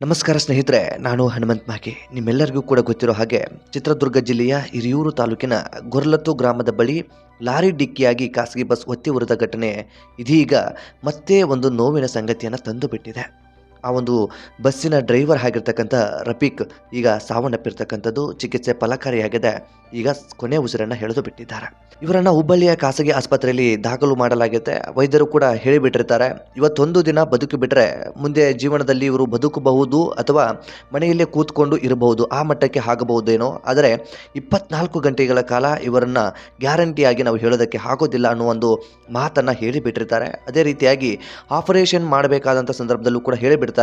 ನಮಸ್ಕಾರ ಸ್ನೇಹಿತರೆ, ನಾನು ಹನುಮಂತ್ ಮಾಗಿ. ನಿಮ್ಮೆಲ್ಲರಿಗೂ ಕೂಡ ಗೊತ್ತಿರೋ ಹಾಗೆ ಚಿತ್ರದುರ್ಗ ಜಿಲ್ಲೆಯ ಹಿರಿಯೂರು ತಾಲೂಕಿನ ಗೊರ್ಲತ್ತು ಗ್ರಾಮದ ಬಳಿ ಲಾರಿ ಡಿಕ್ಕಿಯಾಗಿ ಖಾಸಗಿ ಬಸ್ ಒತ್ತಿ ಉರಿದ ಘಟನೆ ಇದೀಗ ಮತ್ತೆ ಒಂದು ನೋವಿನ ಸಂಗತಿಯನ್ನು ತಂದು ಬಿಟ್ಟಿದೆ ಆ ಒಂದು ಬಸ್ಸಿನ ಡ್ರೈವರ್ ಆಗಿರ್ತಕ್ಕಂಥ ರಫೀಕ್ ಈಗ ಸಾವನ್ನಪ್ಪಿರ್ತಕ್ಕಂಥದ್ದು ಚಿಕಿತ್ಸೆ ಫಲಕಾರಿಯಾಗಿದೆ. ಈಗ ಕೊನೆ ಉಸಿರನ್ನು ಎಳೆದು ಬಿಟ್ಟಿದ್ದಾರೆ. ಇವರನ್ನು ಹುಬ್ಬಳ್ಳಿಯ ಖಾಸಗಿ ಆಸ್ಪತ್ರೆಯಲ್ಲಿ ದಾಖಲು ಮಾಡಲಾಗಿದೆ ವೈದ್ಯರು ಕೂಡ ಹೇಳಿಬಿಟ್ಟಿರ್ತಾರೆ. ಇವತ್ತೊಂದು ದಿನ ಬದುಕು ಬಿಟ್ಟರೆ ಮುಂದೆ ಜೀವನದಲ್ಲಿ ಇವರು ಬದುಕಬಹುದು ಅಥವಾ ಮನೆಯಲ್ಲೇ ಕೂತ್ಕೊಂಡು ಇರಬಹುದು. ಆ ಮಟ್ಟಕ್ಕೆ ಆಗಬಹುದೇನೋ. ಆದರೆ ಇಪ್ಪತ್ನಾಲ್ಕು ಗಂಟೆಗಳ ಕಾಲ ಇವರನ್ನು ಗ್ಯಾರಂಟಿಯಾಗಿ ನಾವು ಹೇಳೋದಕ್ಕೆ ಆಗೋದಿಲ್ಲ ಅನ್ನೋ ಒಂದು ಮಾತನ್ನು ಹೇಳಿಬಿಟ್ಟಿರ್ತಾರೆ. ಅದೇ ರೀತಿಯಾಗಿ ಆಪರೇಷನ್ ಮಾಡಬೇಕಾದಂಥ ಸಂದರ್ಭದಲ್ಲೂ ಕೂಡ ಹೇಳಿಬಿಡ್ತಾರೆ.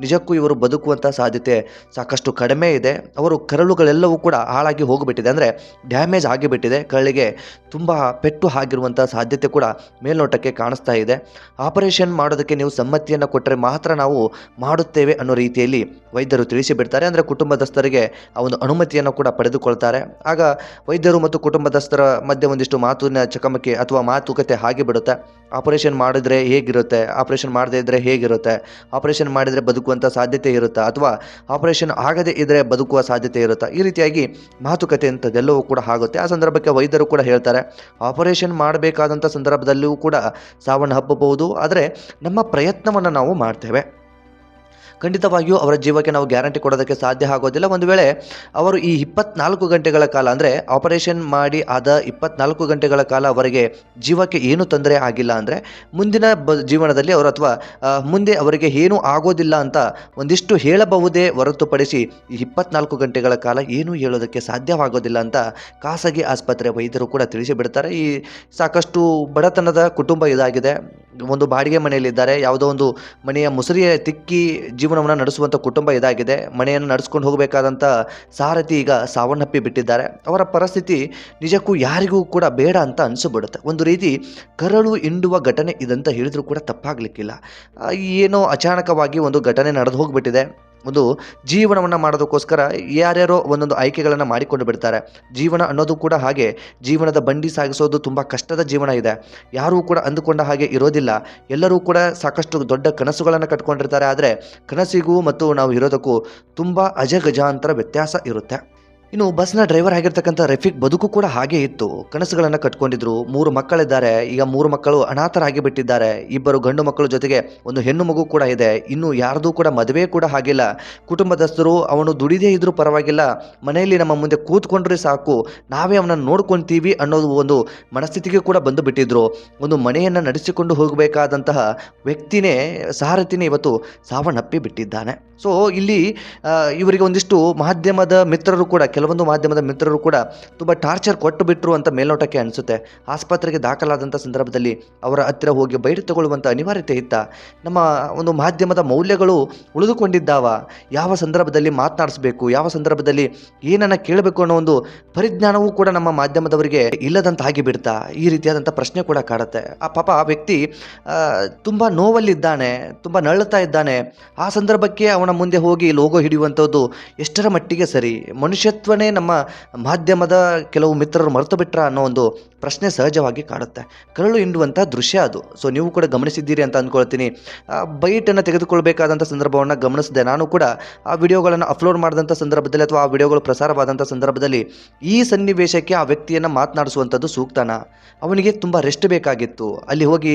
ನಿಜಕ್ಕೂ ಇವರು ಬದುಕುವಂಥ ಸಾಧ್ಯತೆ ಸಾಕಷ್ಟು ಕಡಿಮೆ ಇದೆ. ಅವರು ಕರಳುಗಳೆಲ್ಲವೂ ಕೂಡ ಹಾಳಾಗಿ ಹೋಗಿಬಿಟ್ಟಿದೆ. ಅಂದರೆ ಡ್ಯಾಮೇಜ್ ಆಗಿಬಿಟ್ಟಿದೆ. ಕರಳಿಗೆ ತುಂಬ ಪೆಟ್ಟು ಆಗಿರುವಂಥ ಸಾಧ್ಯತೆ ಕೂಡ ಮೇಲ್ನೋಟಕ್ಕೆ ಕಾಣಿಸ್ತಾ ಇದೆ. ಆಪರೇಷನ್ ಮಾಡೋದಕ್ಕೆ ನೀವು ಸಮ್ಮತಿಯನ್ನು ಕೊಟ್ಟರೆ ಮಾತ್ರ ನಾವು ಮಾಡುತ್ತೇವೆ ಅನ್ನೋ ರೀತಿಯಲ್ಲಿ ವೈದ್ಯರು ತಿಳಿಸಿಬಿಡ್ತಾರೆ. ಅಂದರೆ ಕುಟುಂಬದಸ್ಥರಿಗೆ ಆ ಒಂದು ಅನುಮತಿಯನ್ನು ಕೂಡ ಪಡೆದುಕೊಳ್ತಾರೆ. ಆಗ ವೈದ್ಯರು ಮತ್ತು ಕುಟುಂಬದಸ್ಥರ ಮಧ್ಯೆ ಒಂದಿಷ್ಟು ಮಾತಿನ ಚಕಮಕಿ ಅಥವಾ ಮಾತುಕತೆ ಹಾಗೆ ಬಿಡುತ್ತೆ ಆಪರೇಷನ್ ಮಾಡಿದ್ರೆ ಹೇಗಿರುತ್ತೆ? ಆಪರೇಷನ್ ಮಾಡದೇ ಇದ್ದರೆ ಹೇಗಿರುತ್ತೆ? ಆಪರೇಷನ್ ಮಾಡಿದರೆ ಬದುಕುವಂಥ ಸಾಧ್ಯತೆ ಇರುತ್ತಾ? ಅಥವಾ ಆಪರೇಷನ್ ಆಗದೇ ಇದ್ದರೆ ಬದುಕುವ ಸಾಧ್ಯತೆ ಇರುತ್ತಾ? ಈ ರೀತಿಯಾಗಿ ಮಾತುಕತೆ ಅಂಥದ್ದೆಲ್ಲವೂ ಕೂಡ ಆಗುತ್ತೆ. ಆ ಸಂದರ್ಭಕ್ಕೆ ವೈದ್ಯರು ಕೂಡ ಹೇಳ್ತಾರೆ ಆಪರೇಷನ್ ಮಾಡಬೇಕಾದಂಥ ಸಂದರ್ಭದಲ್ಲಿಯೂ ಕೂಡ ಸಾವನ್ನು ಹಬ್ಬಬಹುದು ಆದರೆ ನಮ್ಮ ಪ್ರಯತ್ನವನ್ನು ನಾವು ಮಾಡ್ತೇವೆ. ಖಂಡಿತವಾಗಿಯೂ ಅವರ ಜೀವಕ್ಕೆ ನಾವು ಗ್ಯಾರಂಟಿ ಕೊಡೋದಕ್ಕೆ ಸಾಧ್ಯ ಆಗೋದಿಲ್ಲ. ಒಂದು ವೇಳೆ ಅವರು ಈ ಇಪ್ಪತ್ನಾಲ್ಕು ಗಂಟೆಗಳ ಕಾಲ, ಅಂದರೆ ಆಪರೇಷನ್ ಮಾಡಿ ಆದ ಇಪ್ಪತ್ನಾಲ್ಕು ಗಂಟೆಗಳ ಕಾಲ ಅವರಿಗೆ ಜೀವಕ್ಕೆ ಏನು ತೊಂದರೆ ಆಗಿಲ್ಲ ಅಂದರೆ ಮುಂದಿನ ಬ, ಜೀವನದಲ್ಲಿ ಅವರು ಅಥವಾ ಮುಂದೆ ಅವರಿಗೆ ಏನೂ ಆಗೋದಿಲ್ಲ ಅಂತ ಒಂದಿಷ್ಟು ಹೇಳಬಹುದೇ ಹೊರತುಪಡಿಸಿ ಈ ಇಪ್ಪತ್ನಾಲ್ಕು ಗಂಟೆಗಳ ಕಾಲ ಏನೂ ಹೇಳೋದಕ್ಕೆ ಸಾಧ್ಯವಾಗೋದಿಲ್ಲ ಅಂತ ಖಾಸಗಿ ಆಸ್ಪತ್ರೆ ವೈದ್ಯರು ಕೂಡ ತಿಳಿಸಿಬಿಡ್ತಾರೆ. ಈ ಸಾಕಷ್ಟು ಬಡತನದ ಕುಟುಂಬ ಇದಾಗಿದೆ. ಒಂದು ಬಾಡಿಗೆ ಮನೆಯಲ್ಲಿದ್ದಾರೆ. ಯಾವುದೋ ಒಂದು ಮನೆಯ ಮುಸುರಿಯ ತಿಕ್ಕಿ ಜೀವನವನ್ನು ನಡೆಸುವಂಥ ಕುಟುಂಬ ಇದಾಗಿದೆ. ಮನೆಯನ್ನು ನಡೆಸ್ಕೊಂಡು ಹೋಗಬೇಕಾದಂಥ ಸಾರಥಿ ಈಗ ಸಾವನ್ನಪ್ಪಿ ಬಿಟ್ಟಿದ್ದಾರೆ. ಅವರ ಪರಿಸ್ಥಿತಿ ನಿಜಕ್ಕೂ ಯಾರಿಗೂ ಕೂಡ ಬೇಡ ಅಂತ ಅನಿಸ್ಬಿಡುತ್ತೆ. ಒಂದು ರೀತಿ ಕರಳು ಹಿಂಡುವ ಘಟನೆ ಇದಂತ ಹೇಳಿದರೂ ಕೂಡ ತಪ್ಪಾಗಲಿಕ್ಕಿಲ್ಲ. ಏನೋ ಅಚಾನಕವಾಗಿ ಒಂದು ಘಟನೆ ನಡೆದು ಹೋಗಿಬಿಟ್ಟಿದೆ. ಒಂದು ಜೀವನವನ್ನು ಮಾಡೋದಕ್ಕೋಸ್ಕರ ಯಾರ್ಯಾರೋ ಒಂದೊಂದು ಆಯ್ಕೆಗಳನ್ನು ಮಾಡಿಕೊಂಡು ಬಿಡ್ತಾರೆ. ಜೀವನ ಅನ್ನೋದು ಕೂಡ ಹಾಗೆ, ಜೀವನದ ಬಂಡಿ ಸಾಗಿಸೋದು ತುಂಬ ಕಷ್ಟದ ಜೀವನ ಇದೆ. ಯಾರೂ ಕೂಡ ಅಂದುಕೊಂಡ ಹಾಗೆ ಇರೋದಿಲ್ಲ. ಎಲ್ಲರೂ ಕೂಡ ಸಾಕಷ್ಟು ದೊಡ್ಡ ಕನಸುಗಳನ್ನು ಕಟ್ಕೊಂಡಿರ್ತಾರೆ. ಆದರೆ ಕನಸಿಗೂ ಮತ್ತು ನಾವು ಇರೋದಕ್ಕೂ ತುಂಬ ಅಜಗಜಾಂತರ ವ್ಯತ್ಯಾಸ ಇರುತ್ತೆ. ಇನ್ನು ಬಸ್ನ ಡ್ರೈವರ್ ಆಗಿರ್ತಕ್ಕಂಥ ರಫೀಕ್ ಬದುಕು ಕೂಡ ಹಾಗೆ ಇತ್ತು. ಕನಸುಗಳನ್ನು ಕಟ್ಕೊಂಡಿದ್ರು. ಮೂರು ಮಕ್ಕಳಿದ್ದಾರೆ. ಈಗ ಮೂರು ಮಕ್ಕಳು ಅನಾಥರಾಗಿ ಬಿಟ್ಟಿದ್ದಾರೆ ಇಬ್ಬರು ಗಂಡು ಮಕ್ಕಳ ಜೊತೆಗೆ ಒಂದು ಹೆಣ್ಣು ಮಗು ಕೂಡ ಇದೆ. ಇನ್ನು ಯಾರ್ದೂ ಕೂಡ ಮದುವೆ ಕೂಡ ಆಗಿಲ್ಲ. ಕುಟುಂಬದಸ್ಥರು ಅವನು ದುಡಿದೇ ಇದ್ದರೂ ಪರವಾಗಿಲ್ಲ. ಮನೆಯಲ್ಲಿ ನಮ್ಮ ಮುಂದೆ ಕೂತ್ಕೊಂಡ್ರೆ ಸಾಕು. ನಾವೇ ಅವನನ್ನು ನೋಡ್ಕೊಳ್ತೀವಿ ಅನ್ನೋದು ಒಂದು ಮನಸ್ಥಿತಿಗೆ ಕೂಡ ಬಂದು ಬಿಟ್ಟಿದ್ರು ಒಂದು ಮನೆಯನ್ನು ನಡೆಸಿಕೊಂಡು ಹೋಗಬೇಕಾದಂತಹ ವ್ಯಕ್ತಿನೇ ಸಾರಥಿನೇ ಇವತ್ತು ಸಾವನ್ನಪ್ಪಿ ಬಿಟ್ಟಿದ್ದಾನೆ ಸೊ ಇಲ್ಲಿ ಇವರಿಗೆ ಒಂದಿಷ್ಟು ಮಾಧ್ಯಮದ ಮಿತ್ರರು ಕೂಡ, ಕೆಲವೊಂದು ಮಾಧ್ಯಮದ ಮಿತ್ರರು ಕೂಡ ತುಂಬ ಟಾರ್ಚರ್ ಕೊಟ್ಟು ಬಿಟ್ಟರು ಅಂತ ಮೇಲ್ನೋಟಕ್ಕೆ ಅನಿಸುತ್ತೆ. ಆಸ್ಪತ್ರೆಗೆ ದಾಖಲಾದಂಥ ಸಂದರ್ಭದಲ್ಲಿ ಅವರ ಹತ್ತಿರ ಹೋಗಿ ಬೈಟ್ ತಗೊಳ್ಳುವಂಥ ಅನಿವಾರ್ಯತೆ ಇತ್ತ. ನಮ್ಮ ಒಂದು ಮಾಧ್ಯಮದ ಮೌಲ್ಯಗಳು ಉಳಿದುಕೊಂಡಿದ್ದಾವ. ಯಾವ ಸಂದರ್ಭದಲ್ಲಿ ಮಾತನಾಡಿಸ್ಬೇಕು, ಯಾವ ಸಂದರ್ಭದಲ್ಲಿ ಏನನ್ನ ಕೇಳಬೇಕು ಅನ್ನೋ ಒಂದು ಪರಿಜ್ಞಾನವೂ ಕೂಡ ನಮ್ಮ ಮಾಧ್ಯಮದವರಿಗೆ ಇಲ್ಲದಂತ ಆಗಿಬಿಡ್ತಾ ಈ ರೀತಿಯಾದಂಥ ಪ್ರಶ್ನೆ ಕೂಡ ಕಾಡುತ್ತೆ. ಆ ಪಾಪ ಆ ವ್ಯಕ್ತಿ ತುಂಬ ನೋವಲ್ಲಿದ್ದಾನೆ, ತುಂಬ ನಳ್ಳುತ್ತಾ ಇದ್ದಾನೆ. ಆ ಸಂದರ್ಭಕ್ಕೆ ಅವನ ಮುಂದೆ ಹೋಗಿ ಲೋಗೋ ಹಿಡಿಯುವಂಥದ್ದು ಎಷ್ಟರ ಮಟ್ಟಿಗೆ ಸರಿ? ಮನುಷ್ಯತ್ವನೇ ನಮ್ಮ ಮಾಧ್ಯಮದ ಕೆಲವು ಮಿತ್ರರು ಮರೆತು ಬಿಟ್ರ ಅನ್ನೋ ಒಂದು ಪ್ರಶ್ನೆ ಸಹಜವಾಗಿ ಕಾಡುತ್ತೆ. ಕರಳು ಹಿಂಡುವಂಥ ದೃಶ್ಯ ಅದು. ಸೊ ನೀವು ಕೂಡ ಗಮನಿಸಿದ್ದೀರಿ ಅಂತ ಅಂದ್ಕೊಳ್ತೀನಿ. ಬೈಟನ್ನು ತೆಗೆದುಕೊಳ್ಬೇಕಾದಂಥ ಸಂದರ್ಭವನ್ನು ಗಮನಿಸಿದೆ. ನಾನು ಕೂಡ ಆ ವಿಡಿಯೋಗಳನ್ನು ಅಪ್ಲೋಡ್ ಮಾಡಿದಂಥ ಸಂದರ್ಭದಲ್ಲಿ ಅಥವಾ ಆ ವಿಡಿಯೋಗಳು ಪ್ರಸಾರವಾದಂಥ ಸಂದರ್ಭದಲ್ಲಿ ಈ ಸನ್ನಿವೇಶಕ್ಕೆ ಆ ವ್ಯಕ್ತಿಯನ್ನು ಮಾತನಾಡಿಸುವಂಥದ್ದು ಸೂಕ್ತನ? ಅವನಿಗೆ ತುಂಬ ರೆಸ್ಟ್ ಬೇಕಾಗಿತ್ತು. ಅಲ್ಲಿ ಹೋಗಿ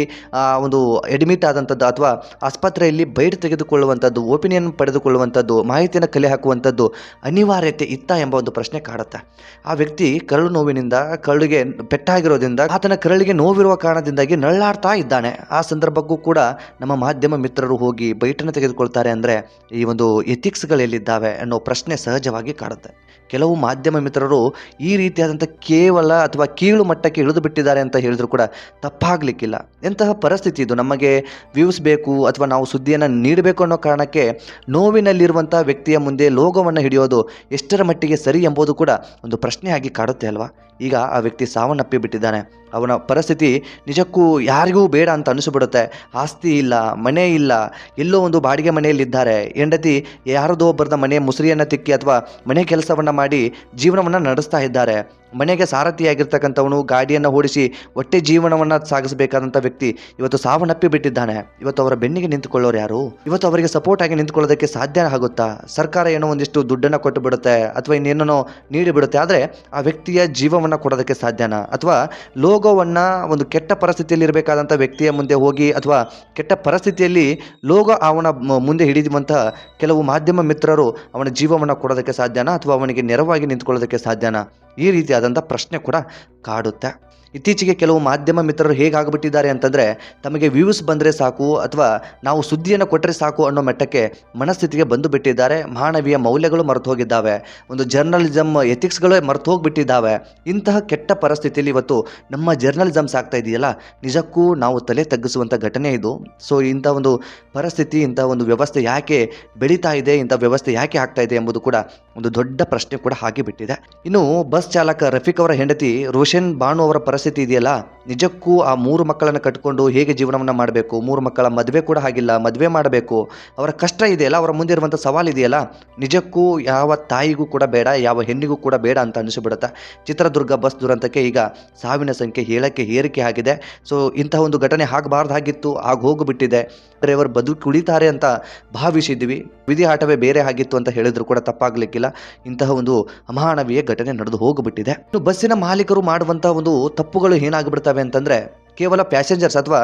ಒಂದು ಅಡ್ಮಿಟ್ ಆದಂಥದ್ದು ಅಥವಾ ಆಸ್ಪತ್ರೆಯಲ್ಲಿ ಬೈಟ್ ತೆಗೆದುಕೊಳ್ಳುವಂಥದ್ದು ಒಪಿನಿಯನ್ ಪಡೆದುಕೊಳ್ಳುವಂಥದ್ದು, ಮಾಹಿತಿಯನ್ನು ಕಲೆ ಹಾಕುವಂಥದ್ದು ಅನಿವಾರ್ಯತೆ ಇತ್ತ ಎಂಬ ಒಂದು ಪ್ರಶ್ನೆ ಕಾಡುತ್ತೆ. ಆ ವ್ಯಕ್ತಿ ಕರಳು ನೋವಿನಿಂದ, ಕರಳಿಗೆ ಪೆಟ್ಟಾಗಿರೋದ್ರಿಂದ ಆತನ ಕರಳಿಗೆ ನೋವಿರುವ ಕಾರಣದಿಂದಾಗಿ ನಳ್ಳಾಡ್ತಾ ಇದ್ದಾನೆ. ಆ ಸಂದರ್ಭಕ್ಕೂ ಕೂಡ ನಮ್ಮ ಮಾಧ್ಯಮ ಮಿತ್ರರು ಹೋಗಿ ಬೈಟನ್ನು ತೆಗೆದುಕೊಳ್ತಾರೆ ಅಂದರೆ ಈ ಒಂದು ಎಥಿಕ್ಸ್ಗಳೆಲ್ಲಿದ್ದಾವೆ ಅನ್ನೋ ಪ್ರಶ್ನೆ ಸಹಜವಾಗಿ ಕಾಡುತ್ತೆ. ಕೆಲವು ಮಾಧ್ಯಮ ಮಿತ್ರರು ಈ ರೀತಿಯಾದಂಥ ಕೇವಲ ಅಥವಾ ಕೀಳು ಮಟ್ಟಕ್ಕೆ ಇಳಿದು ಬಿಟ್ಟಿದ್ದಾರೆ ಅಂತ ಹೇಳಿದ್ರು ಕೂಡ ತಪ್ಪಾಗಲಿಕ್ಕಿಲ್ಲ. ಎಂತಹ ಪರಿಸ್ಥಿತಿ ಇದು? ನಮಗೆ ವ್ಯೂಸ್ ಬೇಕು ಅಥವಾ ನಾವು ಸುದ್ದಿಯನ್ನು ನೀಡಬೇಕು ಅನ್ನೋ ಕಾರಣಕ್ಕೆ ನೋವಿನಲ್ಲಿರುವಂಥ ವ್ಯಕ್ತಿಯ ಮುಂದೆ ಲೋಗವನ್ನು ಹಿಡಿಯೋದು ಎಷ್ಟರ ಮಟ್ಟಿಗೆ ಸರಿ ಎಂಬುದು ಕೂಡ ಒಂದು ಪ್ರಶ್ನೆಯಾಗಿ ಕಾಡುತ್ತೆ ಅಲ್ವಾ? ಈಗ ಆ ವ್ಯಕ್ತಿ ಸಾವನ್ನಪ್ಪಿ ಬಿಟ್ಟಿದ್ದಾನೆ. ಅವನ ಪರಿಸ್ಥಿತಿ ನಿಜಕ್ಕೂ ಯಾರಿಗೂ ಬೇಡ ಅಂತ ಅನಿಸ್ಬಿಡುತ್ತೆ. ಆಸ್ತಿ ಇಲ್ಲ, ಮನೆ ಇಲ್ಲ, ಎಲ್ಲೋ ಒಂದು ಬಾಡಿಗೆ ಮನೆಯಲ್ಲಿದ್ದಾರೆ ಹೆಂಡತಿ ಯಾರದೋ ಒಬ್ಬರದ ಮನೆ ಮುಸುರಿಯನ್ನು ತಿಕ್ಕಿ ಅಥವಾ ಮನೆ ಕೆಲಸವನ್ನು ಮಾಡಿ ಜೀವನವನ್ನು ನಡೆಸ್ತಾ ಇದ್ದಾರೆ. ಮನೆಗೆ ಸಾರಥಿಯಾಗಿರ್ತಕ್ಕಂಥವನು ಗಾಡಿಯನ್ನು ಓಡಿಸಿ ಒಟ್ಟೆ ಜೀವನವನ್ನು ಸಾಗಿಸಬೇಕಾದಂಥ ವ್ಯಕ್ತಿ ಇವತ್ತು ಸಾವನ್ನಪ್ಪಿ ಬಿಟ್ಟಿದ್ದಾನೆ. ಇವತ್ತು ಅವರ ಬೆನ್ನಿಗೆ ನಿಂತುಕೊಳ್ಳೋರು ಯಾರು? ಇವತ್ತು ಅವರಿಗೆ ಸಪೋರ್ಟ್ ಆಗಿ ನಿಂತ್ಕೊಳ್ಳೋದಕ್ಕೆ ಸಾಧ್ಯ ಆಗುತ್ತಾ? ಸರ್ಕಾರ ಏನೋ ಒಂದಿಷ್ಟು ದುಡ್ಡನ್ನು ಕೊಟ್ಟು ಬಿಡುತ್ತೆ ಅಥವಾ ಇನ್ನೇನೋ ನೀಡಿಬಿಡುತ್ತೆ ಆದರೆ ಆ ವ್ಯಕ್ತಿಯ ಜೀವವನ್ನು ಕೊಡೋದಕ್ಕೆ ಸಾಧ್ಯನಾ? ಅಥವಾ ಲೋಗೋವನ್ನು ಒಂದು ಕೆಟ್ಟ ಪರಿಸ್ಥಿತಿಯಲ್ಲಿ ಇರಬೇಕಾದಂಥ ವ್ಯಕ್ತಿಯ ಮುಂದೆ ಹೋಗಿ ಅಥವಾ ಕೆಟ್ಟ ಪರಿಸ್ಥಿತಿಯಲ್ಲಿ ಲೋಗೋ ಅವನ ಮುಂದೆ ಹಿಡಿದುವಂಥ ಕೆಲವು ಮಾಧ್ಯಮ ಮಿತ್ರರು ಅವನ ಜೀವವನ್ನು ಕೊಡೋದಕ್ಕೆ ಸಾಧ್ಯನಾ ಅಥವಾ ಅವನಿಗೆ ನೆರವಾಗಿ ನಿಂತ್ಕೊಳ್ಳೋದಕ್ಕೆ ಸಾಧ್ಯನಾ? ಈ ರೀತಿಯಾದಂಥ ಪ್ರಶ್ನೆ ಕೂಡ ಕಾಡುತ್ತೆ. ಇತ್ತೀಚೆಗೆ ಕೆಲವು ಮಾಧ್ಯಮ ಮಿತ್ರರು ಹೇಗಾಗ್ಬಿಟ್ಟಿದ್ದಾರೆ ಅಂತಂದರೆ, ತಮಗೆ ವ್ಯೂಸ್ ಬಂದರೆ ಸಾಕು ಅಥವಾ ನಾವು ಸುದ್ದಿಯನ್ನು ಕೊಟ್ಟರೆ ಸಾಕು ಅನ್ನೋ ಮಟ್ಟಕ್ಕೆ ಮನಸ್ಥಿತಿಗೆ ಬಂದು ಬಿಟ್ಟಿದ್ದಾರೆ. ಮಾನವೀಯ ಮೌಲ್ಯಗಳು ಮರೆತು ಹೋಗಿದ್ದಾವೆ ಒಂದು ಜರ್ನಲಿಸಮ್ ಎಥಿಕ್ಸ್ಗಳೇ ಮರೆತು ಹೋಗಿಬಿಟ್ಟಿದ್ದಾವೆ ಇಂತಹ ಕೆಟ್ಟ ಪರಿಸ್ಥಿತಿಯಲ್ಲಿ ಇವತ್ತು ನಮ್ಮ ಜರ್ನಲಿಸಮ್ಸ್ ಆಗ್ತಾ ಇದೆಯಲ್ಲ? ನಿಜಕ್ಕೂ ನಾವು ತಲೆ ತಗ್ಗಿಸುವಂಥ ಘಟನೆ ಇದು. ಸೊ ಇಂಥ ಒಂದು ಪರಿಸ್ಥಿತಿ, ಇಂಥ ಒಂದು ವ್ಯವಸ್ಥೆ ಯಾಕೆ ಬೆಳೀತಾ ಇದೆ, ಇಂಥ ವ್ಯವಸ್ಥೆ ಯಾಕೆ ಆಗ್ತಾ ಇದೆ ಎಂಬುದು ಕೂಡ ಒಂದು ದೊಡ್ಡ ಪ್ರಶ್ನೆ ಕೂಡ ಹಾಗೆ ಬಿಟ್ಟಿದೆ. ಇನ್ನು ಬಸ್ ಚಾಲಕ ರಫೀಕ್ ಅವರ ಹೆಂಡತಿ ರೋಷನ್ ಬಾನು ಅವರ ಇದೆಯಲ್ಲ? ನಿಜಕ್ಕೂ ಆ ಮೂರು ಮಕ್ಕಳನ್ನು ಕಟ್ಕೊಂಡು ಹೇಗೆ ಜೀವನವನ್ನು ಮಾಡಬೇಕು? ಮೂರು ಮಕ್ಕಳ ಮದುವೆ ಕೂಡ ಆಗಿಲ್ಲ ಮದುವೆ ಮಾಡಬೇಕು. ಅವರ ಕಷ್ಟ ಇದೆಯಲ್ಲ? ಅವರ ಮುಂದೆ ಇರುವಂಥ ಸವಾಲು ಇದೆಯಲ್ಲ? ನಿಜಕ್ಕೂ ಯಾವ ತಾಯಿಗೂ ಕೂಡ ಬೇಡ, ಯಾವ ಹೆಣ್ಣಿಗೂ ಕೂಡ ಬೇಡ ಅಂತ ಅನಿಸಿಬಿಡುತ್ತೆ. ಚಿತ್ರದುರ್ಗ ಬಸ್ ದುರಂತಕ್ಕೆ ಈಗ ಸಾವಿನ ಸಂಖ್ಯೆ ಹೇಳಕ್ಕೆ ಏರಿಕೆ ಆಗಿದೆ. ಸೊ ಇಂತಹ ಒಂದು ಘಟನೆ ಆಗಬಾರ್ದಾಗಿತ್ತು, ಆಗ ಹೋಗಿಬಿಟ್ಟಿದೆ. ಡ್ರೈವರ್ ಬದುಕು ಉಳಿತಾರೆ ಅಂತ ಭಾವಿಸಿದ್ವಿ. ವಿಧಿ ಆಟವೇ ಬೇರೆ ಆಗಿತ್ತು ಅಂತ ಹೇಳಿದ್ರು ಕೂಡ ತಪ್ಪಾಗ್ಲಿಕ್ಕಿಲ್ಲ. ಇಂತಹ ಒಂದು ಅಮಾನವೀಯ ಘಟನೆ ನಡೆದು ಹೋಗಿಬಿಟ್ಟಿದೆ. ಬಸ್ಸಿನ ಮಾಲೀಕರು ಮಾಡುವಂತಹ ಒಂದು ತಪ್ಪುಗಳು ಏನಾಗ್ಬಿಡ್ತವೆ ಅಂತಂದರೆ ಕೇವಲ ಪ್ಯಾಸೆಂಜರ್ಸ್ ಅಥವಾ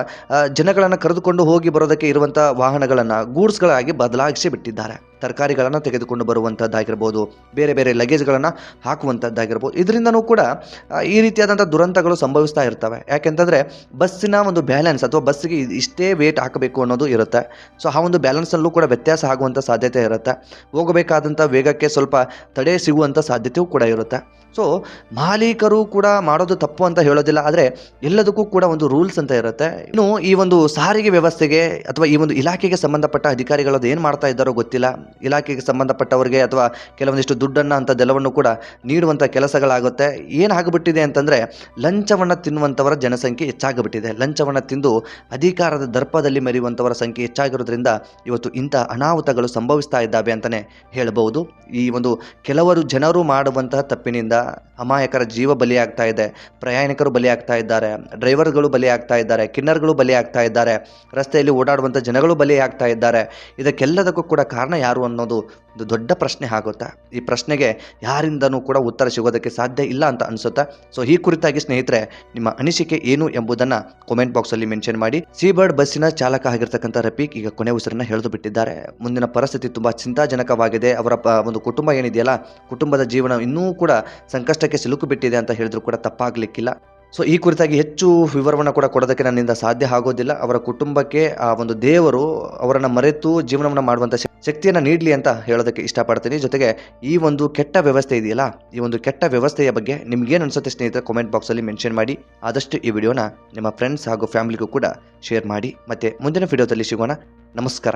ಜನಗಳನ್ನು ಕರೆದುಕೊಂಡು ಹೋಗಿ ಬರೋದಕ್ಕೆ ಇರುವಂಥ ವಾಹನಗಳನ್ನು ಗೂಡ್ಸ್ಗಳಾಗಿ ಬದಲಾಯಿಸಿ ಬಿಟ್ಟಿದ್ದಾರೆ ತರಕಾರಿಗಳನ್ನು ತೆಗೆದುಕೊಂಡು ಬರುವಂಥದ್ದಾಗಿರ್ಬೋದು ಬೇರೆ ಬೇರೆ ಲಗೇಜ್ಗಳನ್ನು ಹಾಕುವಂಥದ್ದಾಗಿರ್ಬೋದು ಇದರಿಂದನೂ ಕೂಡ ಈ ರೀತಿಯಾದಂಥ ದುರಂತಗಳು ಸಂಭವಿಸ್ತಾ ಇರ್ತವೆ. ಯಾಕೆಂತಂದರೆ, ಬಸ್ಸಿನ ಒಂದು ಬ್ಯಾಲೆನ್ಸ್ ಅಥವಾ ಬಸ್ಸಿಗೆ ಇಷ್ಟೇ ವೇಟ್ ಹಾಕಬೇಕು ಅನ್ನೋದು ಇರುತ್ತೆ. ಸೊ ಆ ಒಂದು ಬ್ಯಾಲೆನ್ಸಲ್ಲೂ ಕೂಡ ವ್ಯತ್ಯಾಸ ಆಗುವಂಥ ಸಾಧ್ಯತೆ ಇರುತ್ತೆ. ಹೋಗಬೇಕಾದಂಥ ವೇಗಕ್ಕೆ ಸ್ವಲ್ಪ ತಡೆ ಸಿಗುವಂಥ ಸಾಧ್ಯತೆಯೂ ಕೂಡ ಇರುತ್ತೆ. ಸೊ ಮಾಲೀಕರು ಕೂಡ ಮಾಡೋದು ತಪ್ಪು ಅಂತ ಹೇಳೋದಿಲ್ಲ. ಆದರೆ, ಎಲ್ಲದಕ್ಕೂ ಕೂಡ ಒಂದು ರೂಲ್ಸ್ ಅಂತ ಇರುತ್ತೆ. ಇನ್ನು ಈ ಒಂದು ಸಾರಿಗೆ ವ್ಯವಸ್ಥೆಗೆ ಅಥವಾ ಈ ಒಂದು ಇಲಾಖೆಗೆ ಸಂಬಂಧಪಟ್ಟ ಅಧಿಕಾರಿಗಳು ಏನು ಮಾಡ್ತಾ ಇದ್ದಾರೋ ಗೊತ್ತಿಲ್ಲ. ಇಲಾಖೆಗೆ ಸಂಬಂಧಪಟ್ಟವರಿಗೆ ಅಥವಾ ಕೆಲವೊಂದಿಷ್ಟು ದುಡ್ಡನ್ನು ಅಂಥದ್ದೆಲ್ಲವನ್ನು ಕೂಡ ನೀಡುವಂಥ ಕೆಲಸಗಳಾಗುತ್ತೆ. ಏನಾಗ್ಬಿಟ್ಟಿದೆ ಅಂತಂದರೆ, ಲಂಚವನ್ನು ತಿನ್ನುವಂಥವರ ಜನಸಂಖ್ಯೆ ಹೆಚ್ಚಾಗಿಬಿಟ್ಟಿದೆ. ಲಂಚವನ್ನು ತಿಂದು ಅಧಿಕಾರದ ದರ್ಪದಲ್ಲಿ ಮೆರೆಯುವಂಥವರ ಸಂಖ್ಯೆ ಹೆಚ್ಚಾಗಿರೋದ್ರಿಂದ ಇವತ್ತು ಇಂಥ ಅನಾಹುತಗಳು ಸಂಭವಿಸ್ತಾ ಇದ್ದಾವೆ ಅಂತಲೇ ಹೇಳಬಹುದು. ಈ ಒಂದು ಕೆಲವರು ಜನರು ಮಾಡುವಂತಹ ತಪ್ಪಿನಿಂದ ಅಮಾಯಕರ ಜೀವ ಬಲಿಯಾಗ್ತಾ ಇದೆ, ಪ್ರಯಾಣಿಕರು ಬಲಿಯಾಗ್ತಾ ಇದ್ದಾರೆ, ಡ್ರೈವರ್ಗಳು ಬಲಿಯಾಗ್ತಾ ಇದ್ದಾರೆ, ಕಿನ್ನರ್ಗಳು ಬಲಿಯಾಗ್ತಾ ಇದ್ದಾರೆ, ರಸ್ತೆಯಲ್ಲಿ ಓಡಾಡುವಂಥ ಜನಗಳು ಬಲಿಯಾಗ್ತಾ ಇದ್ದಾರೆ. ಇದಕ್ಕೆಲ್ಲದಕ್ಕೂ ಕೂಡ ಕಾರಣ ಯಾರು ಅನ್ನೋದು ಒಂದು ದೊಡ್ಡ ಪ್ರಶ್ನೆ ಆಗುತ್ತೆ? ಈ ಪ್ರಶ್ನೆಗೆ ಯಾರಿಂದನೂ ಕೂಡ ಉತ್ತರ ಸಿಗೋದಕ್ಕೆ ಸಾಧ್ಯ ಇಲ್ಲ ಅಂತ ಅನಿಸುತ್ತೆ? ಸೊ ಈ ಕುರಿತಾಗಿ ಸ್ನೇಹಿತರೆ, ನಿಮ್ಮ ಅನಿಸಿಕೆ ಏನು ಎಂಬುದನ್ನು ಕಾಮೆಂಟ್ ಬಾಕ್ಸಲ್ಲಿ ಮೆನ್ಷನ್ ಮಾಡಿ. ಸೀಬರ್ಡ್ ಬಸ್ಸಿನ ಚಾಲಕ ಆಗಿರ್ತಕ್ಕಂಥ ರಫೀಕ್ ಈಗ ಕೊನೆ ಉಸಿರನ್ನ ಹೇಳಿದು ಬಿಟ್ಟಿದ್ದಾರೆ. ಮುಂದಿನ ಪರಿಸ್ಥಿತಿ ತುಂಬ ಚಿಂತಾಜನಕವಾಗಿದೆ. ಅವರ ಒಂದು ಕುಟುಂಬ ಏನಿದೆಯಲ್ಲ, ಕುಟುಂಬದ ಜೀವನ ಇನ್ನೂ ಕೂಡ ಸಿಲುಕು ಬಿಟ್ಟಿದೆ ಅಂತ ಹೇಳಿದ್ರು ಕೂಡ ತಪ್ಪಾಗಲಿಕ್ಕಿಲ್ಲ. ಸೊ ಈ ಕುರಿತಾಗಿ ಹೆಚ್ಚು ವಿವರವನ್ನು ಕೂಡ ಕೊಡೋದಕ್ಕೆ ನನ್ನಿಂದ ಸಾಧ್ಯ ಆಗೋದಿಲ್ಲ. ಅವರ ಕುಟುಂಬಕ್ಕೆ, ಆ ಒಂದು ದೇವರು ಅವರನ್ನು ಮರೆತು ಜೀವನವನ್ನು ಮಾಡುವಂಥ ಶಕ್- ಶಕ್ತಿಯನ್ನು ನೀಡಲಿ ಅಂತ ಹೇಳೋದಕ್ಕೆ ಇಷ್ಟಪಡ್ತೀನಿ. ಜೊತೆಗೆ ಈ ಒಂದು ಕೆಟ್ಟ ವ್ಯವಸ್ಥೆ ಇದೆಯಲ್ಲ, ಈ ಒಂದು ಕೆಟ್ಟ ವ್ಯವಸ್ಥೆಯ ಬಗ್ಗೆ ನಿಮ್ಗೇನು ಅನ್ಸುತ್ತೆ ಸ್ನೇಹಿತರೆ ಕಾಮೆಂಟ್ ಬಾಕ್ಸಲ್ಲಿ ಮೆನ್ಷನ್ ಮಾಡಿ. ಆದಷ್ಟು ಈ ವಿಡಿಯೋನ ನಿಮ್ಮ ಫ್ರೆಂಡ್ಸ್ ಹಾಗೂ ಫ್ಯಾಮಿಲಿಗೂ ಕೂಡ ಶೇರ್ ಮಾಡಿ. ಮತ್ತೆ ಮುಂದಿನ ವಿಡಿಯೋದಲ್ಲಿ ಸಿಗೋಣ. ನಮಸ್ಕಾರ.